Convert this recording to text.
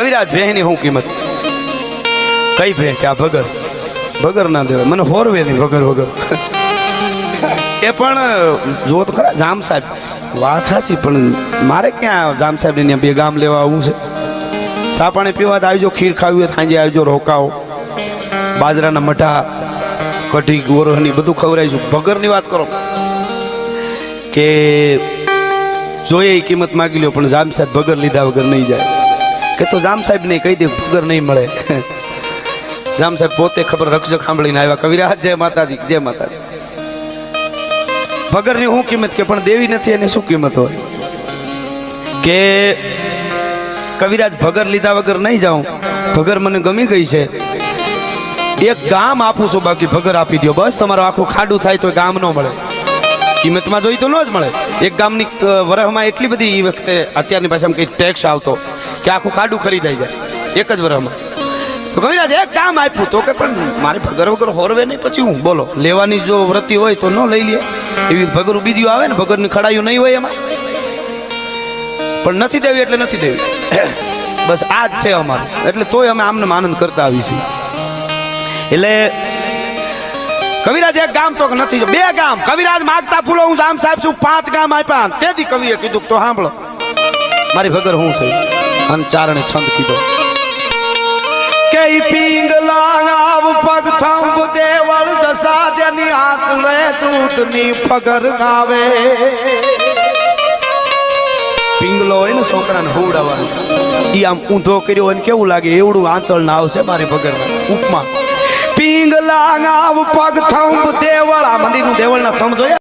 કવિરાજ ભેહની હું કિંમત? કઈ ભે કે આ ભગર? ભગર ના દેવાય. મને હોરવે નહીં ભગર વગર. એ પણ જો તો ખરા, જામ સાહેબ. વાત હાસી પણ મારે ક્યાં જામ સાહેબ ને બે ગામ લેવા આવવું છે? ચા પાણી પીવા આવજો, ખીર ખાવી હોય સાંજે આવજો, રોકાઓ. બાજરાના મઠા કઢી, ગોરહની બધું ખવડાવીશું. ભગરની વાત કરો. કે જોઈએ કિંમત માગી લ્યો, પણ જામ સાહેબ ભગર લીધા વગર નહીં જાય. કે તો જામ સાહેબ ને કહી દે ભગર નહીં મળે. જામ સાહેબ પોતે ખબર રક્ષક સાંભળીને આવ્યા કવિરાજ જય માતાજી જય માતાજી. ભગરની શું કિંમત કે, પણ દેવી નથી, એની શું કિંમત હોય? કે કવિરાજ ભગર લીધા વગર નહીં જાઉં? ભગર મને ગમી ગઈ છે. એક ગામ આપું છું, બાકી ભગર આપી દો બસ, તમારું આખું ખાડું થાય તો ગામ ન મળે. કિંમતમાં જોઈ તો ન જ મળે. એક ગામની વરહમાં એટલી બધી એ વખતે અત્યારની ભાષામાં કંઈ ટેક્સ આવતો. કે આખું ખાડું ખરીદાઈ જાય એક જ વર્ષમાં તો કવિરાજ, એક ગામ આપ્યું તો કે પણ મારે ભગર વગર હોરવે નહીં, પછી હું? બોલો. લેવાની જો વૃત્તિ હોય તો ન લઈ લે. એવી ભગરું બીજું આવે ને, ભગરની ખડાયું નહીં હોય એમાં. પણ નથી દેવી એટલે નથી દેવી. બસ આ જ છે અમારે. એટલે તોય અમે આમને આનંદ કરતા આવી એટલે કવિરાજ, એક ગામ તો નથી. બે ગામ. કવિરાજ માગતા ફૂલો, હું જામ સાહેબ છું, પાંચ ગામ આપ્યા. તેથી કવિએ કીધું તો સાંભળો. મારી ભગર હું છે અને ચારણે છંદ કીધો. કે પિંગલા આવ પગ થંભ દેવળ જસા જેની આંકલે દૂધની ફગર ગાવે. પિંગલો હોય ને છોકરાને હુવડાવવાનો. ઈ આમ ઊંધો કર્યો હોય ને કેવું લાગે? એવડું આંચળ ના આવશે મારી ભગર ઉપમા. પિંગલા આવ પગ થંભ દેવળ. આ મંદિરનું દેવળના થંભ જોયા?